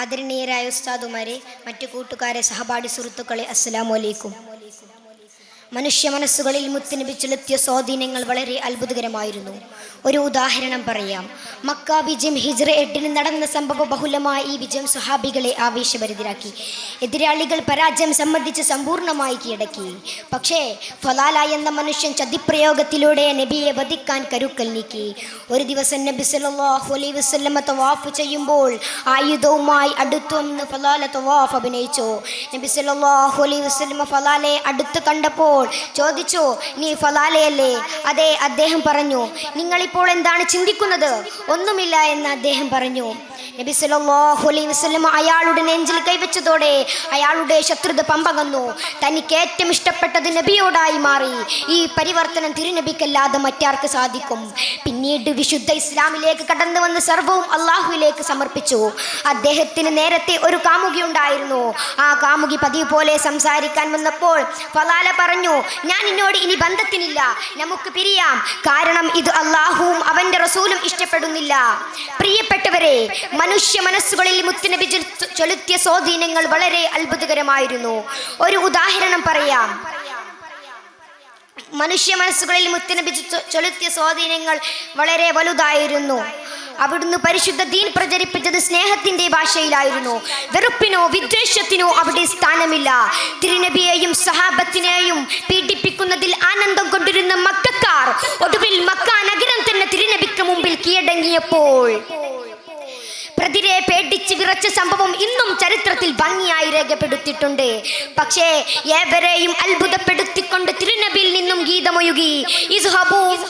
ആദരണീയരായ ഉസ്താദുമാരെ മറ്റു കൂട്ടുകാരെ സഹപാഠി സുഹൃത്തുക്കളെ അസ്സലാമു അലൈക്കും. മനുഷ്യ മനസ്സുകളിൽ മുത്തുനബി ചെലുത്തിയ സ്വാധീനങ്ങൾ വളരെ അത്ഭുതകരമായിരുന്നു. ഒരു ഉദാഹരണം പറയാം. മക്ക വിജയം ഹിജ്ര എട്ടിന് നടന്ന സംഭവ ബഹുലമായ ഈ വിജയം സുഹാബികളെ ആവേശഭരിതരാക്കി. എതിരാളികൾ പരാജയം സംബന്ധിച്ച് സമ്പൂർണമായി കീഴടക്കി. പക്ഷേ ഫലാല എന്ന മനുഷ്യൻ ചതിപ്രയോഗത്തിലൂടെ നബിയെ വധിക്കാൻ കരുക്കൽ നീക്കി. ഒരു ദിവസം നബി സല്ലല്ലാഹു അലൈ വസല്ലമ തവാഫ് ചെയ്യുമ്പോൾ ആയുധവുമായി അടുത്തു വന്ന് ഫലാല തവാഫ് അഭിനയിച്ചു. നബി സല്ലല്ലാഹു അലൈ വസല്ലമ ഫലാലെ അടുത്ത് കണ്ടപ്പോൾ ചോദിച്ചു നീ ഫലാലയല്ലേ? അതെ അദ്ദേഹം പറഞ്ഞു നിങ്ങളിപ്പോൾ എന്താണ് ചിന്തിക്കുന്നത്? ഒന്നുമില്ല എന്ന് അദ്ദേഹം പറഞ്ഞു. നബി സല്ലല്ലാഹു അലൈഹി വസല്ലം അയാളുടെ നെഞ്ചിൽ കൈവച്ചതോടെ അയാളുടെ ശത്രുത പമ്പകന്നു. തനിക്ക് ഏറ്റവും ഇഷ്ടപ്പെട്ടത് നബിയോടായി മാറി. ഈ പരിവർത്തനം തിരുനബിക്കല്ലാതെ മറ്റാർക്ക് സാധിക്കും? പിന്നീട് വിശുദ്ധ ഇസ്ലാമിലേക്ക് കടന്നു വന്ന് സർവവും അള്ളാഹുവിലേക്ക് സമർപ്പിച്ചു. അദ്ദേഹത്തിന് നേരത്തെ ഒരു കാമുകി ഉണ്ടായിരുന്നു. ആ കാമുകി പതിവ് പോലെ സംസാരിക്കാൻ വന്നപ്പോൾ ഫലാല പറഞ്ഞു ഞാൻ എന്നോട് ഇനി ബന്ധത്തിനില്ല. നമുക്ക് പിരിയാം. കാരണം ഇത് അള്ളാഹുവും അവന്റെ റസൂലും ഇഷ്ടപ്പെടുന്നില്ല. പ്രിയപ്പെട്ടവരെ മനുഷ്യ മനസ്സുകളിൽ മുത്തുനബി ചൊലുത്തിയ ചെലുത്തിയ സ്വാധീനങ്ങൾ വളരെ അത്ഭുതകരമായിരുന്നു. ഒരു ഉദാഹരണം പറയാം. മനുഷ്യ മനസ്സുകളിൽ മുത്തുനബി ചൊലുത്തിയ സ്വാധീനങ്ങൾ വളരെ വലുതായിരുന്നു. അവിടുന്ന് പരിശുദ്ധ ദീൻ പ്രചരിപ്പിച്ചത് സ്നേഹത്തിന്റെ ഭാഷയിലായിരുന്നു. വെറുപ്പിനോ വിദ്വേഷത്തിനോ അവിടെ സ്ഥാനമില്ല. തിരുനബിയെയും സഹാബത്തിനെയും പീഡിപ്പിക്കുന്നതിൽ ആനന്ദം കൊണ്ടിരുന്ന മക്കാർ ഒടുവിൽ മക്ക നഗരം തന്നെ തിരുനബിക്ക് മുമ്പിൽ കീഴടങ്ങിയപ്പോൾ പ്രതിരെ പേടിച്ച് വിറച്ച സംഭവം ഇന്നും ചരിത്രത്തിൽ ഭംഗിയായി രേഖപ്പെടുത്തിയിട്ടുണ്ട്. പക്ഷേ ഏവരെയും നിന്നും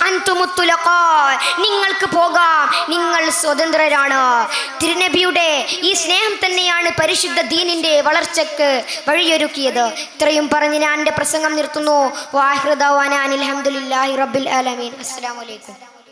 അൻതുമുത്തുലഖാ. നിങ്ങൾക്ക് പോകാം. നിങ്ങൾ സ്വതന്ത്രരാണ്. തിരുനബിയുടെ ഈ സ്നേഹം തന്നെയാണ് പരിശുദ്ധ ദീനിന്റെ വളർച്ചയ്ക്ക് വഴിയൊരുക്കിയത്. ഇത്രയും പറഞ്ഞ് ഞാൻ എന്റെ പ്രസംഗം നിർത്തുന്നു. വാഹൃദാൻ അലഹമുല്ലാഹി റബ്ബിൽ ആലമീൻ. അസ്സാം വലൈക്കും